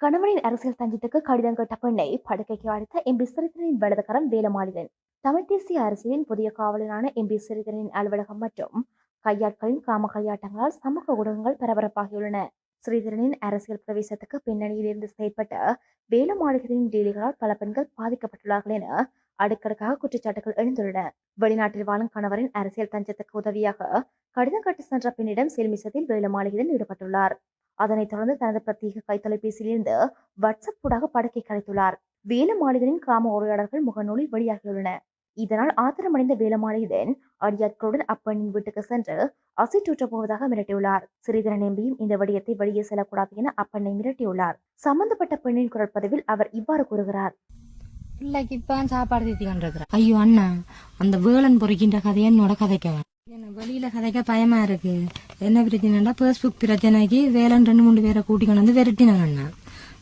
கணவனின் அரசியல் தஞ்சத்துக்கு கடிதம் கேட்ட பெண்ணை படுக்கைக்கு அழைத்த எம்பி சிறிதரனின் வலதுகரம் வேலமாளிதன் தமிழ் தேசிய அரசியலின் புதிய காவலரான எம்பி சிறிதரனின் அலுவலகம் மற்றும் கையாட்களின் காம கையாட்டங்களால் சமூக ஊடகங்கள் பரபரப்பாகியுள்ளன. ஸ்ரீதரனின் அரசியல் பிரவேசத்துக்கு பின்னணியில் இருந்து செயற்பட்ட வேலமாளிகளின் டீலிகளால் பல பெண்கள் பாதிக்கப்பட்டுள்ளார்கள் என அடுக்கடுக்காக குற்றச்சாட்டுகள் எழுந்துள்ளன. வெளிநாட்டில் வாழும் கணவரின் அரசியல் தஞ்சத்துக்கு உதவியாக கடிதம் கட்டு சென்ற பெண்ணிடம் செல்மிசத்தில் வேலமாளிகளில் ஈடுபட்டுள்ளார். அதனைத் தொடர்ந்து தனது பிரத்யேக கைத்தொலைபேசியிலிருந்து வாட்ஸ்அப் ஊடாக படக்கை கலைத்துள்ளார் வேலுமாளிதனின் காம உரையாடல்கள் முகநூலில் வெளியாகியுள்ளன. இதனால் ஆத்திரமடைந்த வேலுமாளிதன் அடியாட்களுடன் அப்பெண்ணின் வீட்டுக்கு சென்று அசைட்டூற்றப் போவதாக மிரட்டியுள்ளார். சிறிதரன் எம்பியும் இந்த விடயத்தை வெளியே செல்லக்கூடாது என அப்பெண்ணை மிரட்டியுள்ளார். சம்பந்தப்பட்ட பெண்ணின் குரல் பதிவில் அவர் இவ்வாறு கூறுகிறார். பிள்ளைக்கு இப்போ சாப்பாடு தீத்தி கொண்டிருக்கிறேன் ஐயோ அண்ணா அந்த வேலன் பொறிக்கின்ற கதையை என்னோட கதைக்கவன் என்ன வெளியில கதைக்க பயமா இருக்கு. என்ன பிரச்சனைடா ஃபேஸ்புக் பிரச்சனைக்கு வேலன் ரெண்டு மூணு பேரை கூட்டி கொண்டு வந்து விரட்டினாங்க அண்ணா.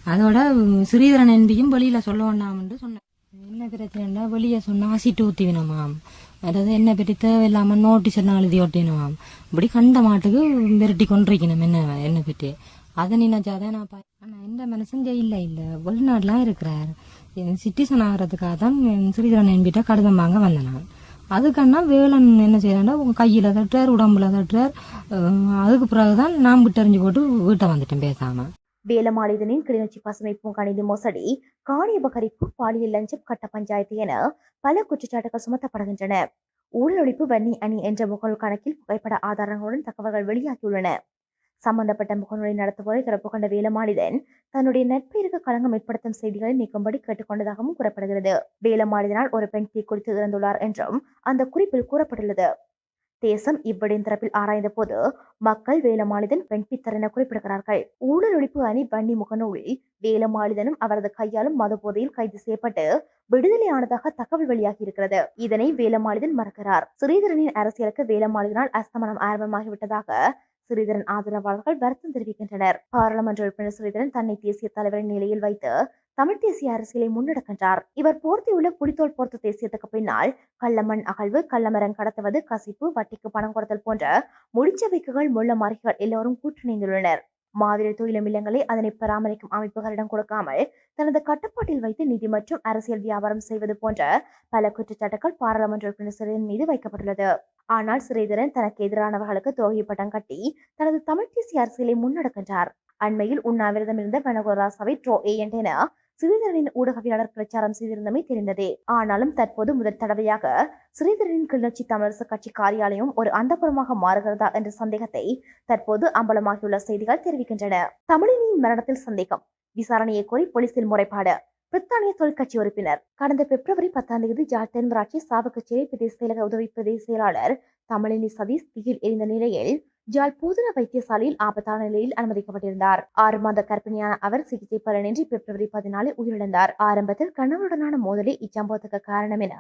அதோட ஸ்ரீதரன் என்பியும் வெளியில சொல்ல வேண்டாம்னு சொன்னேன். என்ன பிரச்சனைடா வெளியே சொன்னா அசிட்டு ஊத்திவினமாம் அதாவது என்ன பற்றி தேவையில்லாம நோட்டீஸ் எல்லாம் எழுதி ஒட்டினமாம். இப்படி கண்ட மாட்டுக்கு விரட்டி கொண்டிருக்கணும். என்ன என்ன பற்றி? அதை நினைச்சாதான் நான் பா- ஆனா எந்த மனுஷன் ஜெயில இல்ல. வெளிநாடுலாம் இருக்கிறார். சிட்டிசன் ஆகிறதுக்காக தான் ஸ்ரீதரன் என்பிட்ட கடிதம் வாங்க வந்தேன் நான். அதுக்கண்ணா வேலன் என்ன செய்யறான்னா உங்க கையில தட்டுறார் உடம்புல தட்டுறார். அதுக்கு அதுக்கு பிறகுதான் நான் விட்டறிஞ்சு போட்டு வீட்டை வந்துட்டேன் பேசாம. வேலமாளிதனின் கிளிநொச்சி பசுமை பூங்கா நிதி மோசடி. காணி அபகரிப்பு பாலியல் லஞ்சம் கட்ட பஞ்சாயத்து என பல குற்றச்சாட்டுகள் சுமத்தப்படுகின்றன. ஊழலொழிப்பு வன்னி அணி என்ற முகநூல் கணக்கில் புகைப்பட ஆதாரங்களுடன் தகவல்கள் வெளியாகியுள்ளன. சம்பந்தப்பட்ட முகநூலை நடத்துவோரை திறப்பு கொண்ட வேலமாளிதன் தன்னுடைய நட்பெயருக்கு களங்கம் ஏற்படுத்தும் செய்திகளை நீக்கும்படி கேட்டுக்கொண்டதாகவும் கூறப்படுகிறது. வேலமாளிதனால் ஒரு பெண் தீக்குளித்து இறந்துள்ளார் என்றும் அந்த குறிப்பில் கூறப்பட்டுள்ளது. தேசம் இவ்விடம் தரப்பில் ஆராய்ந்த போது மக்கள் வேலமாளிதன் பெண் பித்தர் என குறிப்பிடுகிறார்கள். ஊழல் ஒழிப்பு அணி வன்னி முகநூலில் வேலமாளிதனும் அவரது கையாலும் மது போதையில் கைது செய்யப்பட்டு விடுதலையானதாக தகவல் வெளியாகி இருக்கிறது இதனை வேலமாளிதன் மறுக்கிறார். ஸ்ரீதரனின் அரசியலுக்கு வேலமாளிதனால் அஸ்தமனம் ஆரம்பமாகிவிட்டதாக ஸ்ரீதரன் ஆதரவாளர்கள் வருத்தம் தெரிவிக்கின்றனர். பாராளுமன்ற உறுப்பினர் ஸ்ரீதரன் தன்னை தேசிய தலைவரின் நிலையில் வைத்து தமிழ் தேசிய அரசியலை முன்னெடுக்கின்றார் இவர் போர்த்தியுள்ள புலித்தோல் போர்த்த தேசியத்துக்கு பின்னால் கள்ளமண் அகழ்வு கள்ளமரம் கடத்துவது கசிப்பு வட்டிக்கு பணம் கொடுத்தல் போன்ற முடிச்சவைக்குகள் முள்ள மாறிகள் எல்லோரும் கூட்டணிந்துள்ளனர் மாதிரி தொழிலும் இல்லங்களை அதனை பராமரிக்கும் அமைப்புகளிடம் கொடுக்காமல் தனது கட்டுப்பாட்டில் வைத்து நிதி மற்றும் அரசியல் வியாபாரம் செய்வது போன்ற பல குற்றச்சாட்டுகள் பாராளுமன்ற உறுப்பினர் சிறையின் மீது வைக்கப்பட்டுள்ளது. ஆனால் ஸ்ரீதரன் தனக்கு எதிரானவர்களுக்கு துரோகி பட்டம் கட்டி தனது தமிழ் தேசிய அரசியலை முன்னெடுக்கின்றார். அண்மையில் உண்ணாவிரதம் இருந்த வனகுலராசாவை ட்ரோ ஏஜென்ட் என சிறிதரனின் ஊடகவியலாளர் பிரச்சாரம் செய்திருந்தமை தெரிந்ததே. ஆனாலும் தற்போது முதல் தடவையாக ஸ்ரீதரனின் கிளர்ச்சி தமிழரசு கட்சி காரியாலயம் ஒரு அந்தப்புறமாக மாறுகிறதா என்ற சந்தேகத்தை தற்போது அம்பலமாகியுள்ள செய்திகள் தெரிவிக்கின்றன. தமிழினியின் மரணத்தில் சந்தேகம். விசாரணையை கோரி போலீசில் முறைப்பாடு. பிரித்தானிய தொழிற்கட்சி உறுப்பினர். கடந்த பிப்ரவரி பத்தாம் தேதி ஜார் தென்மராட்சி சாவகச்சேரி பிரதேச செயலக உதவி பிரதேச செயலாளர் தமிழினி சதீஷ் தீயில் எரிந்த நிலையில் யாழ் பூதன வைத்தியசாலையில் ஆபத்தான நிலையில் அனுமதிக்கப்பட்டிருந்தார். ஆறு மாத கர்ப்பிணியான அவர் சிகிச்சை பலனின்றி பிப்ரவரி பதினாலில் உயிரிழந்தார். ஆரம்பத்தில் கணவருடனான மோதலே இச்சம்பவத்துக்கு காரணம் என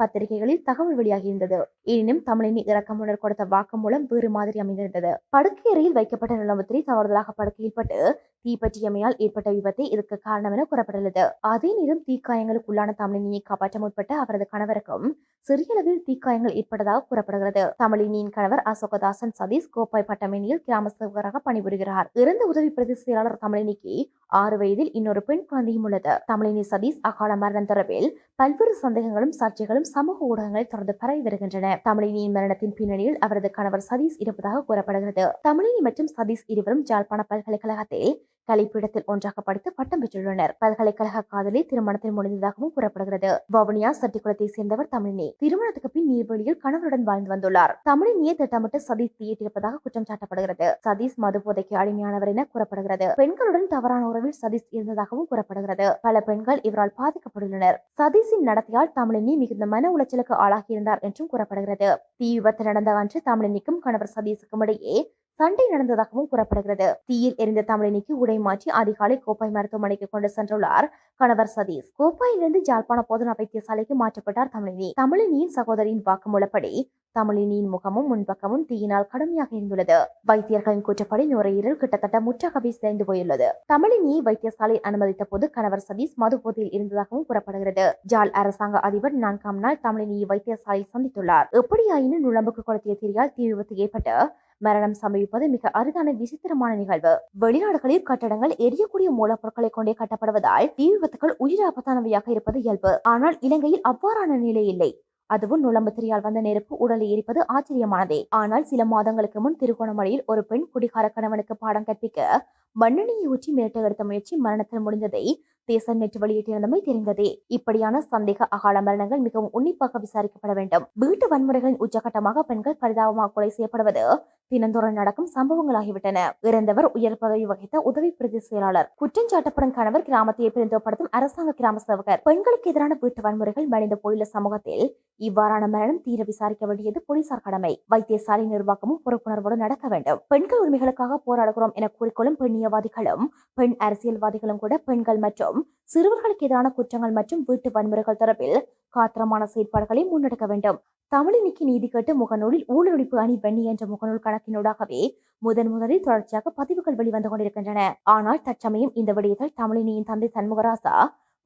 பத்திரிகைகளில் தகவல் வெளியாகியிருந்தது. எனினும் தமிழினி இறக்கமுடர் கொடுத்த வாக்குமூலம் வேறு மாதிரி அமைந்திருந்தது. படுக்கை அறையில் வைக்கப்பட்ட நிலவத்திரி தவறுதலாக படுக்கையில் பட்டு தீப்பற்றியமையால் ஏற்பட்ட விபத்தை இதற்கு காரணம் என கூறப்பட்டுள்ளது. அதே நேரம் தீக்காயங்களுக்குள்ளான தமிழினியை காப்பாற்ற முற்பட்ட அவரது கணவருக்கும் சிறிய அளவில் தீக்காயங்கள் ஏற்பட்டதாக கூறப்படுகிறது. தமிழினியின் கணவர் அசோகதாசன் சதீஷ் கோப்பாய் பட்டமேனியில் கிராம சேவகராக பணிபுரிகிறார். இறந்த உதவி பிரதி செயலாளர் தமிழினிக்கு ஆறு வயதில் இன்னொரு பெண் குழந்தையும் உள்ளது. தமிழினி சதீஷ் அகால மரணம் தொடர்பில் பல்வேறு சந்தேகங்களும் சர்ச்சைகளும் சமூக ஊடகங்களில் தொடர்ந்து பரவி வருகின்றன. தமிழினியின் மரணத்தின் பின்னணியில் அவரது கணவர் சதீஷ் இருப்பதாக கூறப்படுகிறது. தமிழினி மற்றும் சதீஷ் இருவரும் ஜாழ்ப்பாண பல்கலைக்கழகத்தில் கலைப்பீடத்தில் ஒன்றாக படித்து பட்டம் பெற்றுள்ளனர். பல்கலைக்கழக காதலி திருமணத்தில் முடிந்ததாகவும் கூறப்படுகிறது. வவுனியா சட்டிக்குளத்தை சேர்ந்தவர் தமிழினி. திருமணத்துக்கு பின் நீர்வழியில் கணவருடன் வாழ்ந்து வந்துள்ளார். தமிழினியை திட்டமிட்டு சதீஷ் தீயிட்டிருப்பதாக குற்றம் சாட்டப்படுகிறது. சதீஷ் மது போதைக்கு அடிமையானவர் என கூறப்படுகிறது. பெண்களுடன் தவறான உறவில் சதீஷ் இருந்ததாகவும் கூறப்படுகிறது. பல பெண்கள் இவரால் பாதிக்கப்பட்டுள்ளனர். சதீஷின் நடத்தையால் தமிழினி மிகுந்த மன உளைச்சலுக்கு ஆளாகியிருந்தார் என்றும் கூறப்படுகிறது. தீ விபத்து நடந்த அன்று தமிழினிக்கும் கணவர் சதீஷுக்கும் இடையே சண்டை நடந்ததாகவும் கூறப்படுகிறது. தீயில் எரிந்த தமிழினிக்கு உடை மாற்றி அதிகாலை கோப்பாய் மருத்துவமனைக்கு கொண்டு சென்றுள்ளார் கணவர் சதீஷ். கோப்பாயிலிருந்து ஜாழ்ப்பாண போதனா வைத்தியசாலைக்கு மாற்றப்பட்டார் தமிழினி. தமிழினியின் சகோதரியின் வாக்குமூலப்படி தமிழினியின் முகமும் முன்பக்கமும் தீயினால் கடுமையாக இருந்துள்ளது வைத்தியர்களின் கூற்றப்படி நுரையீரல் கிட்டத்தட்ட முற்றாகவே சேர்ந்து போயுள்ளது. தமிழினியை வைத்தியசாலையில் அனுமதித்த போது கணவர் சதீஷ் மது போதையில் இருந்ததாகவும் கூறப்படுகிறது. ஜாழ் அரசாங்க அதிபர் நான்காம் நாள் தமிழினியை வைத்தியசாலையில் சந்தித்துள்ளார். எப்படியாயினும் நுழம்புக்கு கொளுத்திய தீரியால் தீ விபத்து ஏற்பட்டு மரணம் சம்பவிப்பது மிக அரிதான விசித்திரமான நிகழ்வு. வெளிநாடுகளில் கட்டடங்கள் எரியக்கூடிய மூலப்பொருட்களை கொண்டே கட்டப்படுவதால் தீ விபத்துகள் உயிராபத்தானவையாக இருப்பது இயல்பு. ஆனால் இலங்கையில் அவ்வாறான நிலை இல்லை. அதுவும் நுழம்புத்திரியால் வந்த நெருப்பு உடலை எரிப்பது ஆச்சரியமானதே. ஆனால் சில மாதங்களுக்கு முன் திருகோணமலையில் ஒரு பெண் குடிகார கணவனுக்கு பாடம் கற்பிக்க மண்ணெண்ணியை ஊற்றி மிரட்ட எடுத்த முயற்சி மரணத்தில் முடிந்ததை தேசம் நேற்று வெளியிட்டிருந்தமை தெரிந்ததே. இப்படியான சந்தேக அகால மரணங்கள் மிகவும் உன்னிப்பாக விசாரிக்கப்பட வேண்டும். வீட்டு வன்முறைகளின் உச்சகட்டமாக பெண்கள் பரிதாபமாக கொலை செய்யப்படுவது தினந்தோறும் நடக்கும் சம்பவங்களாகிவிட்டன. இறந்தவர் உயர் பதவி வகித்த உதவி பிரதி செயலாளர். குற்றஞ்சாட்டப்படும் கணவர் கிராமத்தையே பிரதிநிதித்துவப்படுத்தும் அரசாங்க கிராம சேவகர். பெண்களுக்கு எதிரான வீட்டு வன்முறைகள் மனித போயுள்ள சமூகத்தில் இவ்வாறான மரணம் தீர விசாரிக்க வேண்டியது போலீசார் கடமை. வைத்தியசாலை நிர்வாகமும் பொறுப்புணர்வோடு நடக்க வேண்டும். பெண்கள் உரிமைகளுக்காக போராடுகிறோம் என கூறிக்கொள்ளும் பெண்ணியவாதிகளும் பெண் அரசியல்வாதிகளும் கூட பெண்கள் மற்றும் சிறுவர்களுக்கு எதிரான குற்றங்கள் மற்றும் வீட்டு வன்முறைகள் தொடர்பில் காத்திரமான செயற்பாடுகளை முன்னெடுக்க வேண்டும். தமிழினிக்கு நீதி கேட்டு முகநூலில் ஊழலொழிப்பு அணி வெண்ணி என்ற முகநூல் கணக்கினூடாகவே முதன் முதலில் தொடர்ச்சியாக பதிவுகள் வெளிவந்து கொண்டிருக்கின்றன. ஆனால் தற்சமயம் இந்த விடயத்தில் தமிழினியின் தந்தை சண்முகராசா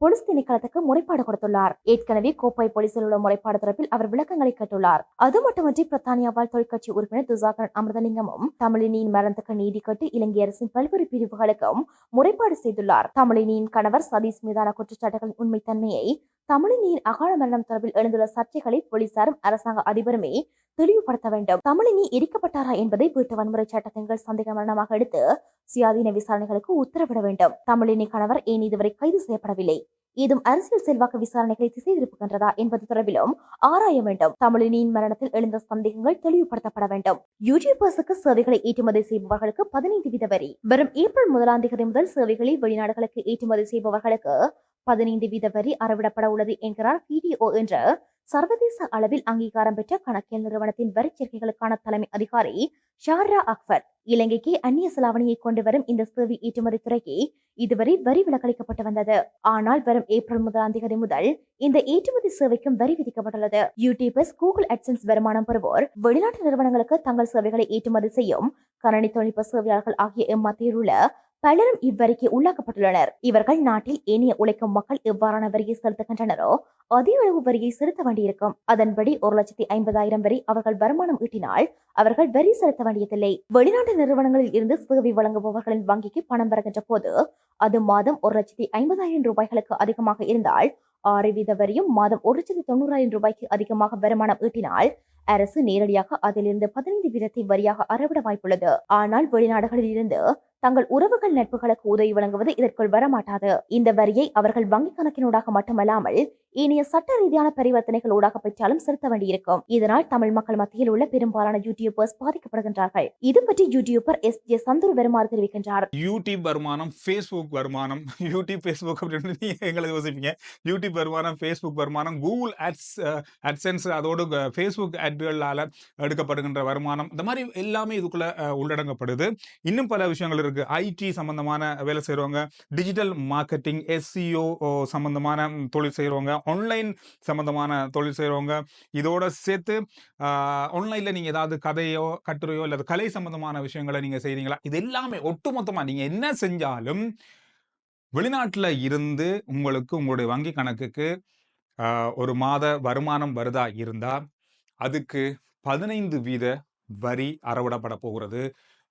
போலீஸ் திணைக்களத்துக்கு முறைப்பாடு கொடுத்துள்ளார். ஏற்கனவே கோப்பை போலீசில் உள்ள முறைப்பாடு தொடர்பில் அவர் விளக்கங்களை கேட்டுள்ளார். அது மட்டுமன்றி பிரத்தானியாவால் தொழிற்கட்சி உறுப்பினர் துசாகரன் அமிர்தலிங்கமும் தமிழினியின் மரணத்துக்கு நீதி கேட்டு இலங்கை அரசின் பல்வேறு பிரிவுகளுக்கும் முறைப்பாடு செய்துள்ளார். தமிழினியின் கணவர் சதீஷ் மீதான குற்றச்சாட்டுகளின் உண்மைத்தன்மையை தமிழினியின் அகால மரணம் தொடர்பில் எழுந்துள்ள சர்ச்சைகளை போலீசாரும் அரசாங்க அதிபருமே தெளிவுபடுத்த வேண்டும். தமிழினி எரிக்கப்பட்டாரா என்பதை வீட்டு வன்முறை சட்டத்தின் கீழ் சந்தேக மரணமாக எடுத்து சுயாதீன விசாரணைகளுக்கு உத்தரவிட வேண்டும். தமிழினி கணவர் ஏன் இதுவரை கைது செய்யப்படவில்லை? ஏதும் அரசியல் செல்வாக்கு விசாரணைகளை திசை திருப்புகின்றதா என்பது தொடர்பிலும் ஆராய வேண்டும். தமிழினியின் மரணத்தில் எழுந்த சந்தேகங்கள் தெளிவுபடுத்தப்பட வேண்டும். யூடியூபர்ஸுக்கு சேவைகளை ஏற்றுமதி செய்பவர்களுக்கு பதினைந்து வீத வரி. வரும் ஏப்ரல் முதலாம் தேதி முதல் சேவைகளை வெளிநாடுகளுக்கு ஏற்றுமதி செய்பவர்களுக்கு பதினைந்து வீத வரி அறவிடப்பட உள்ளது என்கிறார் பிடிஓ என்ற சர்வதேச அளவில் அங்கீகாரம் பெற்ற கணக்கியல் நிறுவனத்தின் வரிச்சேர்க்கைகளுக்கான தலைமை அதிகாரி ஷார்ரா அக்பர். இலங்கைக்கு அந்நிய செலாவணியை கொண்டு வரும் இந்த சேவை ஏற்றுமதி துறைக்கு இதுவரை வரி விலக்களிக்கப்பட்டு வந்தது. ஆனால் வரும் ஏப்ரல் முதலாம் தேதி முதல் இந்த ஏற்றுமதி சேவைக்கும் வரி விதிக்கப்பட்டுள்ளது. யூடியூபர்ஸ் கூகுள் அட்சன்ஸ் வருமானம் பெறுவோர் வெளிநாட்டு நிறுவனங்களுக்கு தங்கள் சேவைகளை ஏற்றுமதி செய்யும் கணனி தொழில்நுட்ப சேவையாளர்கள் ஆகிய இம்மத்தியில் உள்ள பலரும் இவ்வரிக்கு உள்ளாக்கப்பட்டுள்ளனர். இவர்கள் நாட்டில் ஏனைய உழைக்கும் மக்கள் எவ்வாறான வரியை செலுத்துகின்றனரோ அதே அளவு வரியை செலுத்த வேண்டியிருக்கும். அதன்படி ஒரு லட்சத்தி ஐம்பதாயிரம் வரை அவர்கள் வருமானம் ஈட்டினால் அவர்கள் வரி செலுத்த வேண்டியதில்லை. வெளிநாட்டு நிறுவனங்களில் இருந்து சேவை வழங்குபவர்களின் வங்கிக்கு பணம் வருகின்ற போது அது மாதம் ஒரு லட்சத்தி ஐம்பதாயிரம் ரூபாய்களுக்கு அதிகமாக இருந்தால் ஆறு வீத வரியும் மாதம் ஒரு லட்சத்தி தொண்ணூறாயிரம் ரூபாய்க்கு அதிகமாக வருமானம் ஈட்டினால் அரசு நேரடியாக அதிலிருந்து பதினைந்து வீதத்தை வரியாக அறவிட வாய்ப்புள்ளது. ஆனால் வெளிநாடுகளில் இருந்து தங்கள் உறவுகள் நட்புகளுக்கு உதவி வழங்குவது இதற்குள் வரமாட்டாது. இந்த வரியை அவர்கள் வங்கி கணக்கினூடாக மட்டுமல்லாமல் இனிய சட்ட ரீதியான பரிவர்த்தனைகள் ஊடாக பெற்றாலும் செலுத்த வேண்டியிருக்கும். இதனால் தமிழ் மக்கள் மத்தியில் உள்ள பெரும்பாலான யூடியூபர்ஸ் பாதிக்கப்படுகின்றார்கள். இது பற்றி யூடியூபர் எஸ் ஜே சந்தூர் வருமாறு தெரிவிக்கின்றார். யூடியூப் வருமானம் ஃபேஸ்புக் வருமானம். யூடியூப் ஃபேஸ்புக் அப்படின்னு நீங்க எங்களை யோசிப்பீங்க. யூடியூப் வருமானம் ஃபேஸ்புக் வருமானம் கூகுள் ஆட்ஸ் அட்சன்ஸ் அதோடு uh, ஃபேஸ்புக் ஆட்களால் எடுக்கப்படுகின்ற வருமானம். இந்த மாதிரி எல்லாமே இதுக்குள்ள uh, உள்ளடங்கப்படுது. இன்னும் பல விஷயங்கள் இருக்கு. ஐடி சம்பந்தமான வேலை செய்கிறவங்க டிஜிட்டல் மார்க்கெட்டிங் எஸ்சிஓ சம்பந்தமான தொழில் செய்கிறவங்க ஆன்லைன் சம்பந்தமான தொழில் செய்கிறவங்க இதோட சேர்த்து ஆன்லைனில் நீங்கள் ஏதாவது கதையோ கட்டுரையோ அல்லது கலை சம்பந்தமான விஷயங்களை நீங்கள் செய்கிறீங்களா இது எல்லாமே ஒட்டுமொத்தமாக நீங்கள் என்ன செஞ்சாலும் வெளிநாட்டில் இருந்து உங்களுக்கு உங்களுடைய வங்கி கணக்குக்கு ஒரு மாத வருமானம் வருதா இருந்தால் அதுக்கு பதினைந்து வீத வரி அறவிடப்பட போகிறது.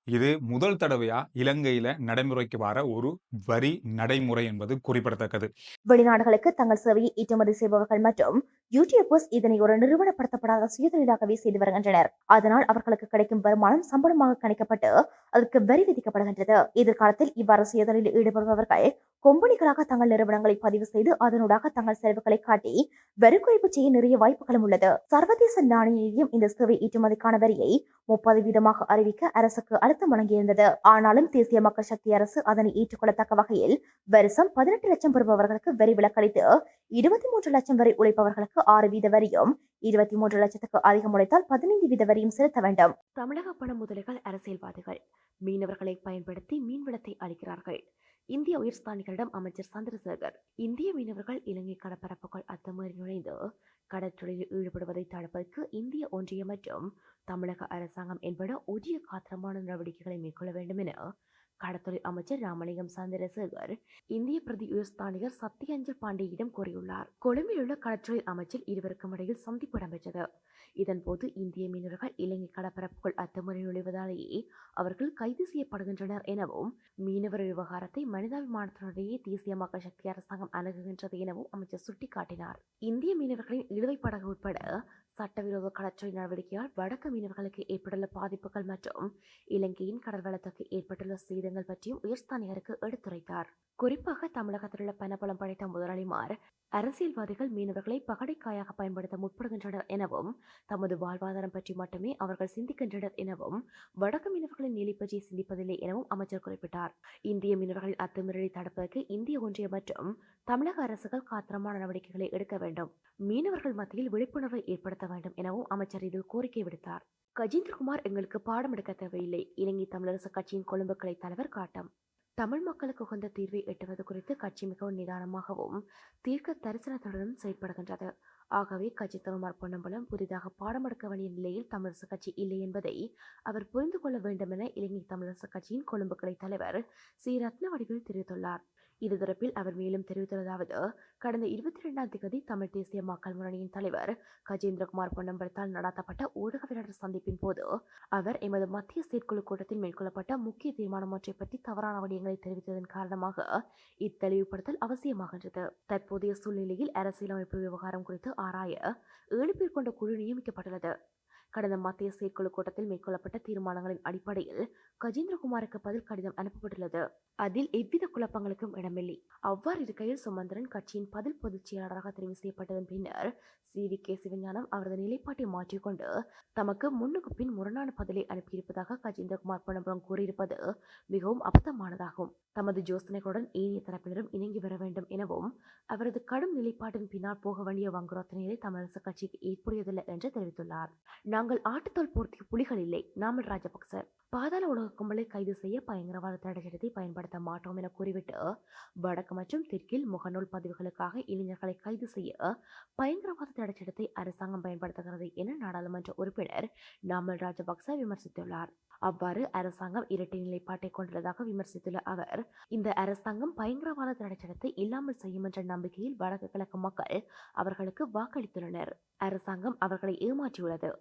இது முதல் தடவையா இலங்கையில நடைமுறைக்கு வர ஒரு வரி நடைமுறை என்பது குறிப்பிடத்தக்கது. வெளிநாடுகளுக்கு தங்கள் சேவையை ஏற்றுமதி செய்பவர்கள் மற்றும் யூடியூபர்ஸ் இதனை ஒரு நிறுவனப்படுத்தப்படாத சுயதொழிலாகவே செய்து வருகின்றனர். அதனால் அவர்களுக்கு கிடைக்கும் வருமானம் சம்பளமாக கணிக்கப்பட்டு அதற்கு வரி விதிக்கப்படுகின்றது. எதிர்காலத்தில் இவ்வாறு சுயதொழிலில் ஈடுபடுபவர்கள் கொம்பனிகளாக தங்கள் நிறுவனங்களை பதிவு செய்து அதனூடாக தங்கள் செலவுகளை காட்டி வரி குறைப்பு செய்ய நிறைய வாய்ப்புகளும் உள்ளது. சர்வதேச நாணய நிதியம் இந்த சேவை ஏற்றுமதிக்கான வரியை முப்பது வீதமாக அறிவிக்க அரசுக்கு அழுத்தம் வழங்கியிருந்தது. ஆனாலும் தேசிய மக்கள் சக்தி அரசு அதனை ஏற்றுக்கொள்ளத்தக்க வகையில் வருஷம் பதினெட்டு லட்சம் பெறுபவர்களுக்கு வரி விலக்களித்து இருபத்தி மூன்று லட்சம் வரை உழைப்பவர்களுக்கு ஆறு வீத வரியும் இருபத்தி மூன்று லட்சத்துக்கு அதிகம் உழைத்தால் பதினைந்து வீத வரியும் செலுத்த வேண்டும். தமிழக பண முதலிகள் அரசியல்வாதிகள். மீனவர்களை பயன்படுத்தி மீன்வளத்தை அளிக்கிறார்கள். இந்திய உயர்ஸ்தானிகளிடம் அமைச்சர் சந்திரசேகர் இந்திய மீனவர்கள் இலங்கை கடற்பரப்புகள் அத்துமீறி நுழைந்து கடற்றொழிலில் ஈடுபடுவதை தடுப்பதற்கு இந்திய ஒன்றியம் மற்றும் தமிழக அரசாங்கம் என்பன உரிய காத்திரமான நடவடிக்கைகளை மேற்கொள்ள வேண்டும் என கடத்தொழில் அமைச்சர் ராமலிங்கம் சந்திரசேகர். இந்திய பிரதி உயர்ஸ்தானிகர் சத்யஞ்சல் பாண்டேயிடம் கூறியுள்ளார். கொழும்பில் உள்ள கடற்றொழில் அமைச்சர் இருவருக்கும் இடையில் சந்திப்பு இடம்பெற்றது. இதன்போது இந்திய மீனவர்கள் இலங்கை கடற்பரப்புக்குள் அத்துமுறை நுழைவதாலேயே அவர்கள் கைது செய்யப்படுகின்றனர் எனவும் மீனவர் விவகாரத்தை மனிதாபிமானத்தினுடைய தேசிய மக்கள் சக்தி அரசாங்கம் அணுகுகின்றது எனவும் அமைச்சர் சுட்டிக்காட்டினார். இந்திய மீனவர்களின் இழுவை படகு உட்பட சட்டவிரோத கடற்றொழில் நடவடிக்கையால் வடக்கு மீனவர்களுக்கு ஏற்பட்டுள்ள பாதிப்புகள் மற்றும் இலங்கையின் கடல் வளத்துக்கு ஏற்பட்டுள்ள சேதங்கள் பற்றியும் உயர்ஸ்தானிகருக்கு எடுத்துரைத்தார். குறிப்பாக தமிழகத்தில் உள்ள பணபலம் படைத்த முதலாளிமார் அரசியல்வாதிகள் மீனவர்களை பகடைக்காயாக பயன்படுத்த முற்படுகின்றனர் எனவும் தமது வாழ்வாதாரம் பற்றி மட்டுமே அவர்கள் சிந்திக்கின்றனர் எனவும் வடக்கு மீனவர்களின் நிலை பற்றி சிந்திப்பதில்லை எனவும் அமைச்சர் குறிப்பிட்டார். இந்திய மீனவர்களின் அத்துமீறலை தடுப்பதற்கு இந்திய ஒன்றியம் மற்றும் தமிழக அரசுகள் காத்திரமான நடவடிக்கைகளை எடுக்க வேண்டும். மீனவர்கள் மத்தியில் விழிப்புணர்வை ஏற்படுத்த வேண்டும் எனவும் அமைச்சர் இதில் கோரிக்கை விடுத்தார். கஜேந்திரகுமார் எங்களுக்கு பாடம் எடுக்க தேவையில்லை. இலங்கை தமிழரசு கட்சியின் கொழும்பு கிளை தலைவர் காட்டம். தமிழ் மக்களுக்கு உகந்த தீர்வை எட்டுவது குறித்து கட்சி மிகவும் நிதானமாகவும் தீர்க்க தரிசனத்துடனும் செயல்படுகின்றது. ஆகவே கட்சி தலைவர் பொன்னம்பலம் புதிதாக பாடம் எடுக்க வேண்டிய நிலையில் தமிழரசு கட்சி இல்லை என்பதை அவர் புரிந்து கொள்ள வேண்டும் என இலங்கை தமிழரசு கட்சியின் கொழும்பு கிளை தலைவர் சி. ரத்னவடிவில் தெரிவித்துள்ளார். இது தொடர்பில் அவர் மேலும் தெரிவித்துள்ளதாவது கடந்த இருபத்தி இரண்டாம் தேதி தமிழ் தேசிய மக்கள் முன்னணியின் தலைவர் கஜேந்திரகுமார் பொன்னம்பலத்தால் நடாத்தப்பட்ட ஊடகவியலாளர் சந்திப்பின் போது அவர் எமது மத்திய செயற்குழு கூட்டத்தில் மேற்கொள்ளப்பட்ட முக்கிய தீர்மானம் ஒன்றை பற்றி தவறான விடயங்களை தெரிவித்ததன் காரணமாக இத்தெளிவுபடுத்தல் அவசியமாகின்றது தற்போதைய சூழ்நிலையில் அரசியலமைப்பு விவகாரம் குறித்து ஆராய ஏழு பேர் கொண்ட குழு நியமிக்கப்பட்டுள்ளது. கடந்த மத்திய செயற்குழு கூட்டத்தில் மேற்கொள்ளப்பட்ட தீர்மானங்களின் அடிப்படையில் கஜேந்திரகுமாருக்கு பதில் கடிதம் அனுப்பப்பட்டுள்ளது. அதில் எவ்வித குழப்பங்களுக்கும் இடமில்லை. அவ்வாறு இருக்கையில் சுமந்திரன் கட்சியின் பதில் பொதுச் செயலாளராக தெரிவு செய்யப்பட்டதன் பின்னர் சி. வி. கே. சிவஞானம் அவரது நிலைப்பாட்டை மாற்றிக்கொண்டு தமக்கு முன்னுக்கு பின் முரணான பதிலை அனுப்பியிருப்பதாக கஜேந்திரகுமார் பொன்னம்பலம் கூறியிருப்பது மிகவும் அபத்தமானதாகும். தமது யோசனைகளுடன் ஏனைய தரப்பினரும் இணங்கி வர வேண்டும் எனவும் அவரது கடும் நிலைப்பாட்டின் பின்னால் போக வேண்டிய வங்குரோத்தனையை தமிழரசு கட்சிக்கு ஏற்புடையதில்லை என்று தெரிவித்துள்ளார். நாங்கள் ஆட்டுத்தோல் போர்த்திய புலிகள் இல்லை. நாமல் ராஜபக்ச. பாதாள உலக கும்பலை கைது செய்ய பயங்கரவாத தடைச்சட்டத்தை பயன்படுத்த மாட்டோம் என கூறிவிட்டு வடக்கு மற்றும் தெற்கில் முகநூல் பதிவுகளுக்காக இளைஞர்களை கைது செய்ய பயங்கரவாத தடைச்சட்டத்தை அரசாங்கம் பயன்படுத்துகிறது என நாடாளுமன்ற உறுப்பினர் நாமல் ராஜபக்ச விமர்சித்துள்ளார். அவ்வாறு அரசாங்கம் இரட்டை நிலைப்பாட்டை கொண்டுள்ளதாக விமர்சித்துள்ள அவர் இந்த அரசாங்கம் பயங்கரவாத தடைச்சட்டத்தை இல்லாமல் செய்யும் என்ற நம்பிக்கையில் வடக்கு கிழக்கு மக்கள் அவர்களுக்கு வாக்களித்துள்ளனர். அரசாங்கம் அவர்களை ஏமாற்றியுள்ளது.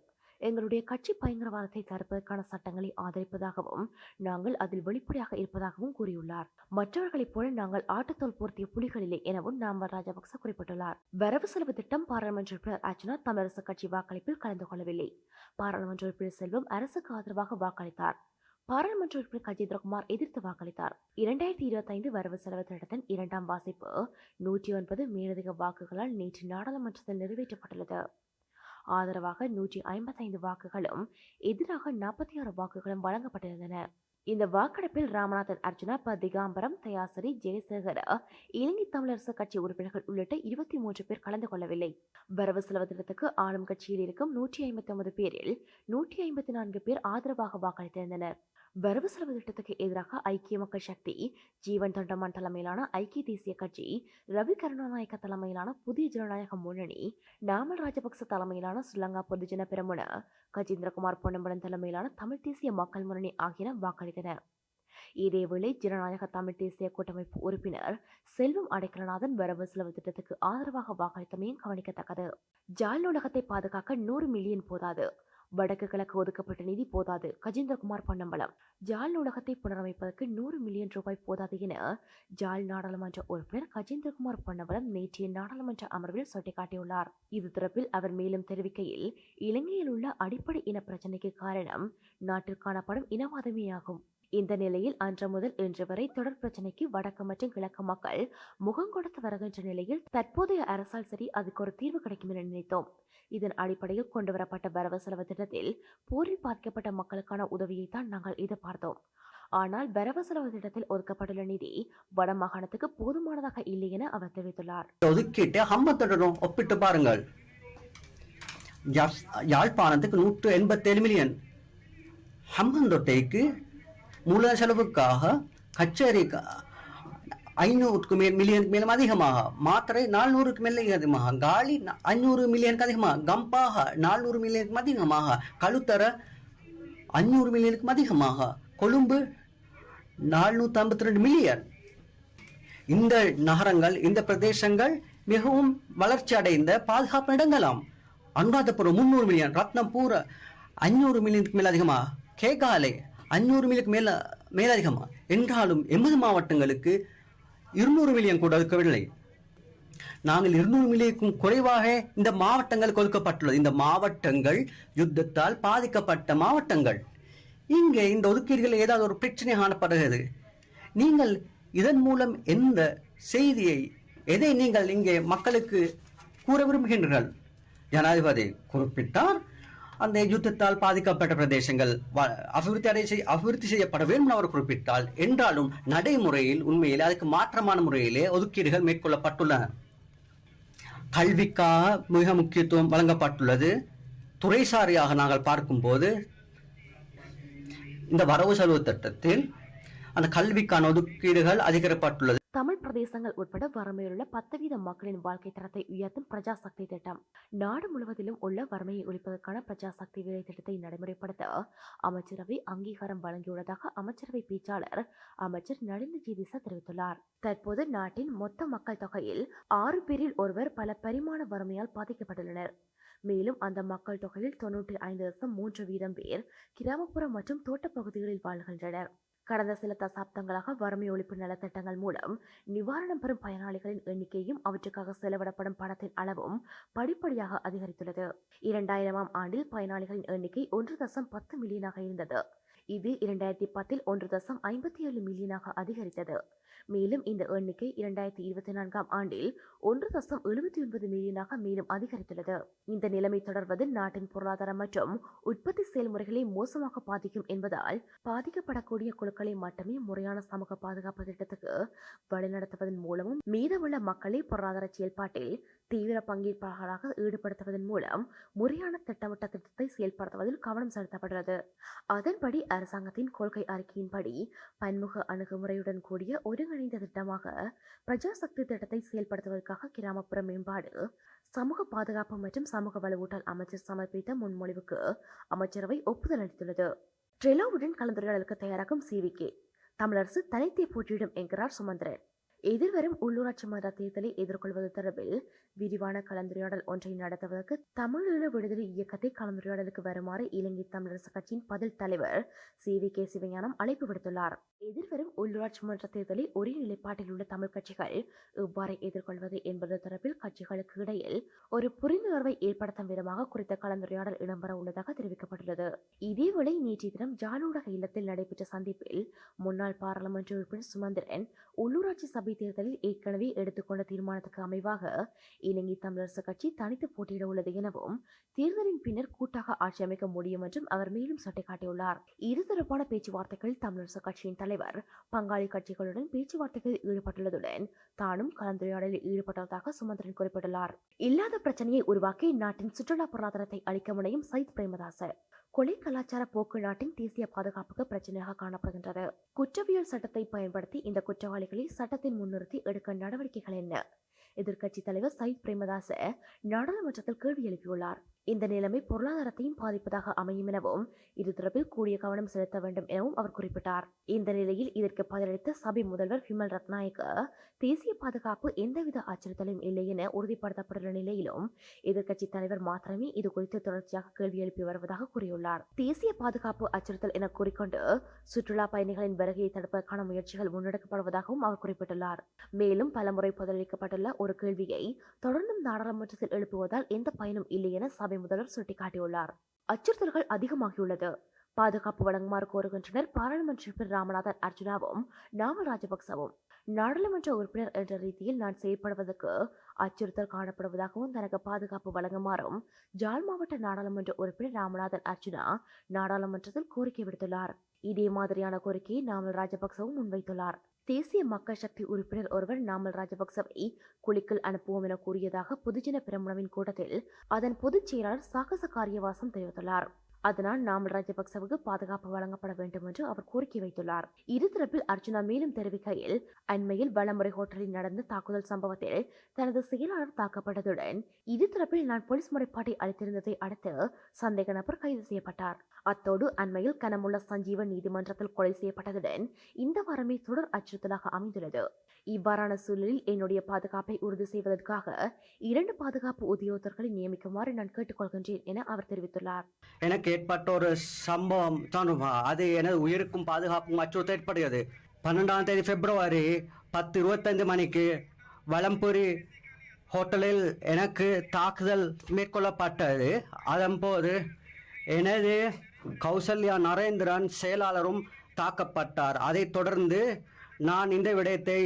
எங்களுடைய கட்சி பயங்கரவாதத்தை தடுப்பதற்கான சட்டங்களை ஆதரிப்பதாகவும் நாங்கள் அதில் வெளிப்படையாக இருப்பதாகவும் கூறியுள்ளார். மற்றவர்களைப் போல நாங்கள் ஆட்டத்தோல் போர்த்திய புலிகள் இல்லை எனவும் நாமல் ராஜபக்ச குறிப்பிட்டுள்ளார். வரவு செலவு திட்டம் பாராளுமன்ற உறுப்பினர் அர்ச்சனா தமிழரசு கட்சி வாக்களிப்பில் கலந்து கொள்ளவில்லை. பாராளுமன்ற உறுப்பினர் செல்வம் அரசுக்கு ஆதரவாக வாக்களித்தார். பாராளுமன்ற உறுப்பினர் கஜேந்திரகுமார் எதிர்த்து வாக்களித்தார். இரண்டாயிரத்தி இருபத்தி ஐந்து வரவு செலவு திட்டத்தின் இரண்டாம் வாசிப்பு நூற்றி ஒன்பது மேலதிக வாக்குகளால் நேற்று நாடாளுமன்றத்தில் நிறைவேற்றப்பட்டுள்ளது. ஆதரவாக நூற்றி ஐம்பத்தைந்து வாக்குகளும் எதிராக நாற்பத்தி ஆறு வாக்குகளும் வழங்கப்பட்டிருந்தன. இந்த வாக்கெடுப்பில் ராமநாதன் அர்ஜுனா ப திகாம்பரம் தயாசரி ஜெயசேகர இலங்கை தமிழரசு கட்சி உறுப்பினர்கள் உள்ளிட்ட இருபத்தி மூன்று பேர் கலந்து கொள்ளவில்லை. வரவு செலவு திட்டத்துக்கு ஆளும் கட்சியில் இருக்கும் நூற்றி ஐம்பத்தி ஒன்பது பேரில் நூற்றி ஐம்பத்தி நான்கு பேர் ஆதரவாக வாக்களித்திருந்தனர். வரவு செலவு திட்டத்துக்கு எதிராக ஐக்கிய மக்கள் சக்தி ஜீவன் தொண்டமான் தலைமையிலான ஐக்கிய தேசிய கட்சி ரவி கருணாநாயக்க தலைமையிலான புதிய ஜனநாயக முன்னணி நாமல் ராஜபக்ச தலைமையிலான ஸ்ரீலங்கா பொதுஜன பெருமுன கஜேந்திரகுமார் பொன்னம்பலம் தலைமையிலான தமிழ் தேசிய மக்கள் முன்னணி ஆகியன வாக்களித்தன இதேவேளை ஜனநாயக தமிழ் தேசிய கூட்டமைப்பு உறுப்பினர் செல்வம் அடைக்கலநாதன் வரவு செலவு திட்டத்துக்கு ஆதரவாக வாக்களித்தமையும் கவனிக்கத்தக்கது. ஜால் நூலகத்தை பாதுகாக்க நூறு மில்லியன் போதாது. வடக்கு கிழக்கு ஒதுக்கப்பட்ட நிதி போதாது. கஜேந்திரகுமார் பொன்னம்பலம் ஜால் நூலகத்தை புனரமைப்பதற்கு நூறு மில்லியன் ரூபாய் போதாது என ஜாழ் நாடாளுமன்ற உறுப்பினர் கஜேந்திரகுமார் பொன்னம்பலம் நேற்றைய நாடாளுமன்ற அமர்வில் சுட்டிக்காட்டியுள்ளார். இது தொடர்பில் அவர் மேலும் தெரிவிக்கையில் இலங்கையில் உள்ள அடிப்படை இன பிரச்சினைக்கு காரணம் நாட்டில் காணப்படும் இனவாதமேயாகும் இந்த நிலையில் அன்று முதல் இன்று வரை தொடர் பிரச்சினைக்கு வடக்கு மற்றும் கிழக்கு மக்கள் முகம் கொடுத்து வருகின்ற நிலையில் தற்போதைய அரசால் சரி அதுக்கு ஒரு தீர்வு கிடைக்கும் என நினைத்தோம். இதன் அடிப்படையில் கொண்டுவரப்பட்ட வரவு செலவு திட்டத்தில் போரில் பாதிக்கப்பட்ட மக்களுக்கான உதவியைத்தான் நாங்கள் எதிர்பார்த்தோம். ஆனால் வரவு செலவு திட்டத்தில் ஒதுக்கப்பட்டுள்ள நிதி வடமாகாணத்துக்கு போதுமானதாக இல்லை என அவர் தெரிவித்துள்ளார். ஒதுக்கீட்டை ஹம்பத்தொடரும் ஒப்பிட்டு பாருங்கள். யாழ்- யாழ்ப்பாணத்துக்கு நூற்று எண்பத்தேழு மில்லியன் ஹம்மந்தொட்டைக்கு மூல செலவுக்காக கச்சேரி ஐநூறுக்கு மேல் மில்லியனுக்கு மேலும் அதிகமாக மாத்திரை நானூறுக்கு மேலே அதிகமாக காலி ஐநூறு மில்லியனுக்கு அதிகமாக கம்பாக நானூறு மில்லியனுக்கு அதிகமாக கழுத்தர அஞ்சூறு மில்லியனுக்கும் அதிகமாக கொழும்பு நானூத்தி ஐம்பத்தி ரெண்டு மில்லியன் இந்த நகரங்கள் இந்த பிரதேசங்கள் மிகவும் வளர்ச்சி அடைந்த பாதுகாப்பு இடங்களாம். அனுராதபுரம் முந்நூறு மில்லியன் ரத்னபூர் அஞ்சூறு மில்லியனுக்கு மேல் அதிகமாக கேகாலை அஞ்சூறு மில்லியனுக்கு மேல மேலதிகமா? என்றாலும் எண்பது மாவட்டங்களுக்கு இருநூறு மில்லியன் கூட ஒதுக்கவில்லை நாங்கள் இருநூறு மில்லியனுக்கும் குறைவாக இந்த மாவட்டங்களுக்கு ஒதுக்கப்பட்டுள்ளது இந்த மாவட்டங்கள் யுத்தத்தால் பாதிக்கப்பட்ட மாவட்டங்கள். இங்கே இந்த ஒதுக்கீடுகள் ஏதாவது ஒரு பிரச்சனை காணப்படுகிறது. நீங்கள் இதன் மூலம் எந்த செய்தியை எதை நீங்கள் இங்கே மக்களுக்கு கூற விரும்புகின்றீர்கள்? ஜனாதிபதி குறிப்பிட்டார் அந்த யுத்தத்தால் பாதிக்கப்பட்ட பிரதேசங்கள் அபிவிருத்தி அடை செய்- அபிவிருத்தி செய்யப்பட வேண்டும் என்று அவர் குறிப்பிட்டால் என்றாலும் நடைமுறையில் உண்மையில் அதுக்கு மாற்றமான முறையிலே ஒதுக்கீடுகள் மேற்கொள்ளப்பட்டுள்ளன. கல்விக்காக மிக முக்கியத்துவம் வழங்கப்பட்டுள்ளது. துறைசாரியாக நாங்கள் பார்க்கும்போது இந்த வரவு செலவு திட்டத்தில் அந்த கல்விக்கான ஒதுக்கீடுகள் அதிகரிக்கப்பட்டுள்ளது. தமிழ் பிரதேசங்கள் உட்பட வறுமையிலுள்ள பத்து வீத மக்களின் வாழ்க்கை தரத்தை உயர்த்தும் பிரஜா சக்தி திட்டம். நாடு முழுவதிலும் உள்ள வறுமையை ஒழிப்பதற்கான பிரஜா சக்தி வேலை திட்டத்தை நடைமுறைப்படுத்த அமைச்சரவை அங்கீகாரம் வழங்கியுள்ளதாக அமைச்சரவை பேச்சாளர் அமைச்சர் நளிந்த ஜீதிசா தெரிவித்துள்ளார். தற்போது நாட்டின் மொத்த மக்கள் தொகையில் ஆறு பேரில் ஒருவர் பல பரிமாண வறுமையால் பாதிக்கப்பட்டுள்ளனர். மேலும் அந்த மக்கள் தொகையில் தொன்னூற்றி ஐந்து தசம் மூன்று வீதம் பேர் கிராமப்புற மற்றும் தோட்டப் பகுதிகளில் வாழ்கின்றனர். கடந்த சில தசாப்தங்களாக வறுமை ஒழிப்பு நலத்திட்டங்கள் மூலம் நிவாரணம் பெறும் பயனாளிகளின் எண்ணிக்கையும் அவற்றுக்காக செலவிடப்படும் பணத்தின் அளவும் படிப்படியாக அதிகரித்துள்ளது. இரண்டாயிரமாம் ஆண்டில் பயனாளிகளின் எண்ணிக்கை ஒன்று தசம் பத்து மில்லியனாக இருந்தது. இது இரண்டாயிரத்தி பத்தில் ஒன்று தசம் ஐம்பத்தி ஏழு மில்லியனாக அதிகரித்தது. மேலும் இந்த எண்ணிக்கை இரண்டாயிரத்தி இருபத்தி நான்காம் ஆண்டில் ஒன்று தசம் எழுபத்தி ஒன்பது மில்லியனாக மேலும் அதிகரித்துள்ளது. இந்த நிலைமை தொடர்வது நாட்டின் பொருளாதாரம் மற்றும் உற்பத்தி செயல்முறைகளை மோசமாக பாதிக்கும் என்பதால் பாதிக்கப்படக்கூடிய குழுக்களை மட்டுமே முறையான சமூக பாதுகாப்பு திட்டத்துக்கு வழிநடத்துவதன் மூலமும் மீதமுள்ள மக்களை பொருளாதார செயல்பாட்டில் தீவிர பங்கேற்பாளர்களாக ஈடுபடுத்துவதன் மூலம் முறையான திட்டமிட்ட திட்டத்தை செயல்படுத்துவதில் கவனம் செலுத்தப்படுகிறது. அதன்படி அரசாங்கத்தின் கொள்கை அறிக்கையின்படி பன்முக அணுகுமுறையுடன் கூடிய ஒருங்கிணைந்த திட்டமாக பிரஜாசக்தி திட்டத்தை செயல்படுத்துவதற்காக கிராமப்புற மேம்பாடு சமூக பாதுகாப்பு மற்றும் சமூக வலுவூட்டல் அமைச்சர் சமர்ப்பித்த முன்மொழிவுக்கு அமைச்சரவை ஒப்புதல் அளித்துள்ளது. ட்ரெலோவுடன் கலந்துரையாடலுக்கு தயாராகும் சிவிகே தமிழரசு தலைத்தே போட்டியிடும் என்கிறார் சுமந்திரன். எதிர்வரும் உள்ளூராட்சி மன்ற தேர்தலை எதிர்கொள்வது தொடர்பில் விரிவான கலந்துரையாடல் ஒன்றை நடத்துவதற்கு தமிழீழ விடுதலை இயக்கத்தை கலந்துரையாடலுக்கு வருமாறு இலங்கை தமிழரசு கட்சியின் பதில் தலைவர் சி வி கே சிவஞானம் அழைப்பு விடுத்துள்ளார். எதிர்வரும் உள்ளூராட்சி மன்ற தேர்தலை ஒரே நிலைப்பாட்டில் உள்ள தமிழ் கட்சிகள் எவ்வாறு எதிர்கொள்வது என்பது தொடர்பில் கட்சிகளுக்கு இடையில் ஒரு புரிந்துணர்வை ஏற்படுத்தும் விதமாக குறித்த கலந்துரையாடல் இடம்பெற உள்ளதாக தெரிவிக்கப்பட்டுள்ளது. இதேவேளை நேற்றைய தினம் ஜாலூடக இல்லத்தில் நடைபெற்ற சந்திப்பில் முன்னாள் பாராளுமன்ற உறுப்பினர் சுமந்திரன் உள்ளூராட்சி சபை தேர்தலில் ஏற்கனவே எடுத்துக்கொண்ட தீர்மானத்துக்கு அமைவாக இலங்கை தமிழரசு கட்சி தனித்து போட்டியிட உள்ளது எனவும் தேர்தலின் பின்னர் கூட்டாக ஆட்சி அமைக்க முடியும் என்றும் அவர் மேலும் சுட்டிக்காட்டியுள்ளார். இருதரப்பான பேச்சுவார்த்தைகளில் தமிழரசு கட்சியின் தலைவர் பங்காளி கட்சிகளுடன் பேச்சுவார்த்தைகளில் ஈடுபட்டுள்ளதுடன் தானும் கலந்துரையாடலில் ஈடுபட்டதாக சுமந்திரன் குறிப்பிட்டுள்ளார். இல்லாத பிரச்சனையை உருவாக்கி நாட்டின் சுற்றுலா பொருளாதாரத்தை அளிக்க முனையும் சயித் பிரேமதாச கொலை கலாச்சார போக்கு நாட்டின் தேசிய பாதுகாப்புக்கு பிரச்சனையாக காணப்படுகின்றது. குற்றவியல் சட்டத்தை பயன்படுத்தி இந்த குற்றவாளிகளை சட்டத்தின் முன்னிறுத்தி எடுக்க நடவடிக்கைகள் என்ன? எதிர்க்கட்சித் தலைவர் சயித் பிரேமதாச நாடாளுமன்றத்தில் கேள்வி எழுப்பியுள்ளார். இந்த நிலைமை பொருளாதாரத்தையும் பாதிப்பதாக அமையும் எனவும் இது தொடர்பில் கூடிய கவனம் செலுத்த வேண்டும் எனவும் அவர் குறிப்பிட்டார். இந்த நிலையில் இதற்கு பதிலளித்த சபை முதல்வர் விமல் ரத்நாயக்க தேசிய பாதுகாப்பு எந்தவித அச்சுறுத்தலும் இல்லை என உறுதிப்படுத்தப்பட்டுள்ள நிலையிலும் எதிர்க்கட்சி தலைவர் மாத்திரமே இது குறித்து தொடர்ச்சியாக கேள்வி எழுப்பி வருவதாக கூறியுள்ளார். தேசிய பாதுகாப்பு அச்சுறுத்தல் என கூறிக்கொண்டு சுற்றுலா பயணிகளின் வருகையை தடுப்பதற்கான முயற்சிகள் முன்னெடுக்கப்படுவதாகவும் அவர் குறிப்பிட்டுள்ளார். மேலும் பலமுறை பதிலளிக்கப்பட்டுள்ள ஒரு கேள்வியை தொடர்ந்தும் நாடாளுமன்றத்தில் எழுப்புவதால் எந்த பயனும் இல்லை என சபை முதல்வர் சுட்டிக்காட்டியுள்ளார். அச்சுறுத்தல்கள் அதிகமாகியுள்ளது. பாதுகாப்பு வழங்குமாறு கோருகின்றனர் பாராளுமன்ற உறுப்பினர் ராமநாதன் அர்ஜுனாவும் நாமல் ராஜபக்சவும். நாடாளுமன்ற உறுப்பினர் என்ற ரீதியில் நான் செயல்படுவதற்கு அச்சுறுத்தல் காணப்படுவதாகவும் தனக்கு பாதுகாப்பு வழங்குமாறும் ஜாழ் மாவட்ட நாடாளுமன்ற உறுப்பினர் ராமநாதன் அர்ஜுனா நாடாளுமன்றத்தில் கோரிக்கை விடுத்துள்ளார். இதே மாதிரியான கோரிக்கையை நாமல் ராஜபக்சவும் முன்வைத்துள்ளார். தேசிய மக்கள் சக்தி உறுப்பினர் ஒருவர் நாமல் ராஜபக்சவை குழிக்குள் அனுப்புவோம் என கூறியதாக பொதுஜன பெருமுனவின் கூட்டத்தில் அதன் பொதுச் செயலாளர் சாகச காரியவாசம் தெரிவித்துள்ளார். அதனால் நாமல் ராஜபக்சவுக்கு பாதுகாப்பு வழங்கப்பட வேண்டும் என்று அவர் கோரிக்கை வைத்துள்ளார். இருதரப்பில் அர்ஜுனா மேலும் தெரிவிக்கையில் அண்மையில் வளமுறை ஹோட்டலில் நடந்த தாக்குதல் சம்பவத்தில் தனது செயலாளர் தாக்கப்பட்டதுடன் இருதரப்பில் நான் போலீஸ் முறைப்பாட்டை அளித்திருந்ததை அடுத்து சந்தேக நபர் கைது செய்யப்பட்டார். அத்தோடு அண்மையில் கனமுள்ள சஞ்சீவன் நீதிமன்றத்தில் கொலை செய்யப்பட்டதுடன் இந்த வாரமே தொடர் அச்சுறுத்தலாக அமைந்துள்ளது. இவ்வாறான சூழலில் என்னுடைய பாதுகாப்பை உறுதி செய்வதற்காக இரண்டு பாதுகாப்பு உத்தியோகத்தர்களை நியமிக்குமாறு நான் கேட்டுக்கொள்கின்றேன் என அவர் தெரிவித்துள்ளார். எனக்கு ஏற்பட்ட ஒரு சம்பவம் தான் அது எனது உயிருக்கும் பாதுகாப்பும் அச்சுறுத்த ஏற்படுகிறது. பன்னெண்டாம் தேதி பிப்ரவரி பத்து இருபத்தைந்து மணிக்கு வளம்புரி ஹோட்டலில் எனக்கு தாக்குதல் மேற்கொள்ளப்பட்டது. அதன்போது எனது கௌசல்யா நரேந்திரன் செயலாளரும் தாக்கப்பட்டார். அதைத் தொடர்ந்து நான் இந்த விடயத்தை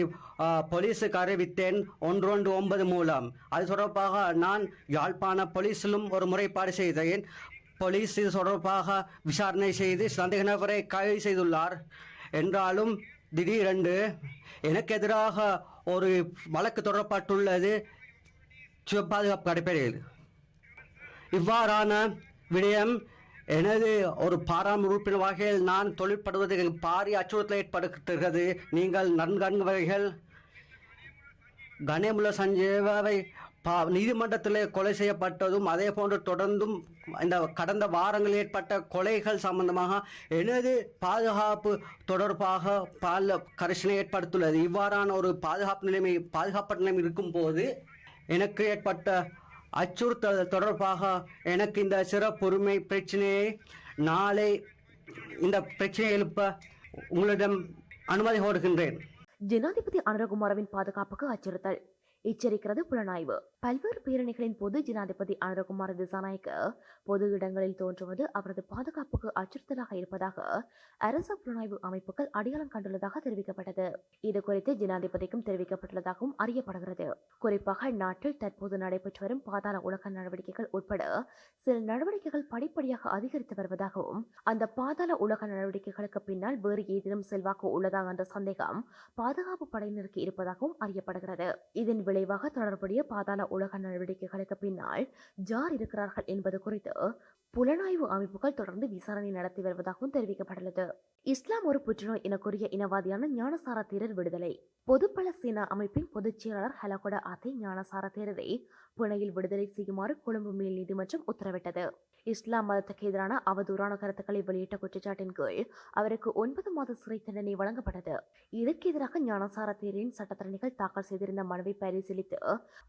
போலீஸுக்கு அறிவித்தேன். ஒன்று ஒன்று ஒன்பது மூலம். அது தொடர்பாக நான் யாழ்ப்பாண போலீஸிலும் ஒரு முறைப்பாடு செய்தேன். போலீஸ் இது தொடர்பாக விசாரணை செய்து சந்தேக நபரை கைது செய்துள்ளார். என்றாலும் திடீரென்று எனக்கு எதிராக ஒரு வழக்கு தொடரப்பட்டுள்ளது. பாதுகாப்பு அடிப்படையில். இவ்வாறான விடயம் எனது ஒரு பாராம உறுப்பினர் வகையில் நான் தொழிற்படுவது பாரிய அச்சுறுத்தல் ஏற்படுத்துகிறது. நீங்கள் நன்கண்கள் கணேமுல சஞ்சீவாவை பா நீதிமன்றத்தில் கொலை செய்யப்பட்டதும் அதே போன்று தொடர்ந்தும் இந்த கடந்த வாரங்களில் ஏற்பட்ட கொலைகள் சம்பந்தமாக எனது பாதுகாப்பு தொடர்பாக பல கரிசனை ஏற்படுத்தியுள்ளது இவ்வாறான ஒரு பாதுகாப்பு நிலைமை பாதுகாப்பு நிலைமை இருக்கும்போது எனக்கு ஏற்பட்ட அச்சுறுத்தல் தொடர்பாக எனக்கு இந்த சிறப்புரிமை பிரச்சனையை நாளை இந்த பிரச்சனையை எழுப்ப உங்களிடம் அனுமதி கோருகின்றேன். ஜனாதிபதி அனுரகுமாரவின் பாதுகாப்புக்கு அச்சுறுத்தல். எச்சரிக்கிறது புலனாய்வு. பல்வேறு பேரணிகளின் போது ஜனாதிபதி அனுரகுமார திசாநாயக்க பொது இடங்களில் தோன்றுவது அவரது பாதுகாப்புக்கு அச்சுறுத்தலாக இருப்பதாக அரச புலனாய்வு அமைப்புகள் அடையாளம் கண்டுள்ளதாக தெரிவிக்கப்பட்டது. இது குறித்து ஜனாதிபதிக்கும் தெரிவிக்கப்பட்டுள்ளதாகவும் அறியப்படுகிறது. குறிப்பாக நாட்டில் தற்போது நடைபெற்று வரும் பாதாள உலக நடவடிக்கைகள் உட்பட சில நடவடிக்கைகள் படிப்படியாக அதிகரித்து வருவதாகவும் அந்த பாதாள உலக நடவடிக்கைகளுக்கு பின்னால் வேறு ஏதேனும் செல்வாக்கு உள்ளதா என்ற சந்தேகம் பாதுகாப்பு படையினருக்கு இருப்பதாகவும் அறியப்படுகிறது. இதன் விளைவாக தொடர்புடைய பாதாள உலக நடவடிக்கைகளுக்கு பின்னால் ஜார் இருக்கிறார்கள் என்பது குறித்து புலனாய்வு அமைப்புகள் தொடர்ந்து விசாரணை நடத்தி வருவதாகவும் தெரிவிக்கப்பட்டுள்ளது. இஸ்லாம் ஒரு புற்றுநோய் எனக்குரிய இனவாதியான ஞானசார தேரர் விடுதலை. பொதுப்பல சேனா அமைப்பின் பொதுச் செயலாளர் ஹலகொட ஆத்தை ஞானசார தேரரை புனையில் விடுதலை செய்யுமாறு கொழும்பு மேல் நீதிமன்றம் உத்தரவிட்டது. இஸ்லாம் மதத்துக்கு எதிரான அவதூறான கருத்துக்களை வெளியிட்ட குற்றச்சாட்டின் கீழ் அவருக்கு ஒன்பது மாத சிறை தண்டனை வழங்கப்பட்டது. இதற்கு எதிராக ஞானசார தேரின் சட்டத்தரணிகள் தாக்கல் செய்திருந்த மனுவை பரிசீலித்து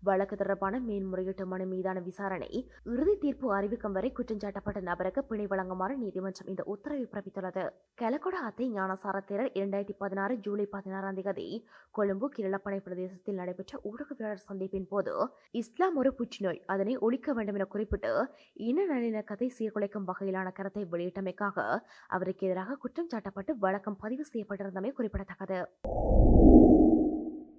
வழக்கு தொடர்பான மேன்முறையீட்டு மனு மீதான விசாரணை இறுதி தீர்ப்பு அறிவிக்கும் வரை குற்றஞ்சாட்டப்பட்ட நபருக்கு பிணை வழங்குமாறு நீதிமன்றம் இந்த உத்தரவை பிறப்பித்துள்ளது. கலகொட அத்தை ஞானசார தேரர் இரண்டாயிரத்தி பதினாறு ஜூலை பதினாறாம் தேதி கொழும்பு கிரளப்பனை பிரதேசத்தில் நடைபெற்ற ஊடகவியலாளர் சந்திப்பின் போது இஸ்லாம் ஒரு புற்றுநோய் அதனை ஒழிக்க வேண்டும் என குறிப்பிட்டு இன கதை சீர்குலைக்கும் வகையிலான கருத்தை வெளியிட்டமைக்காக அவருக்கு எதிராக குற்றம் சாட்டப்பட்டு வழக்கம் பதிவு செய்யப்பட்டிருந்தமை குறிப்பிடத்தக்கது.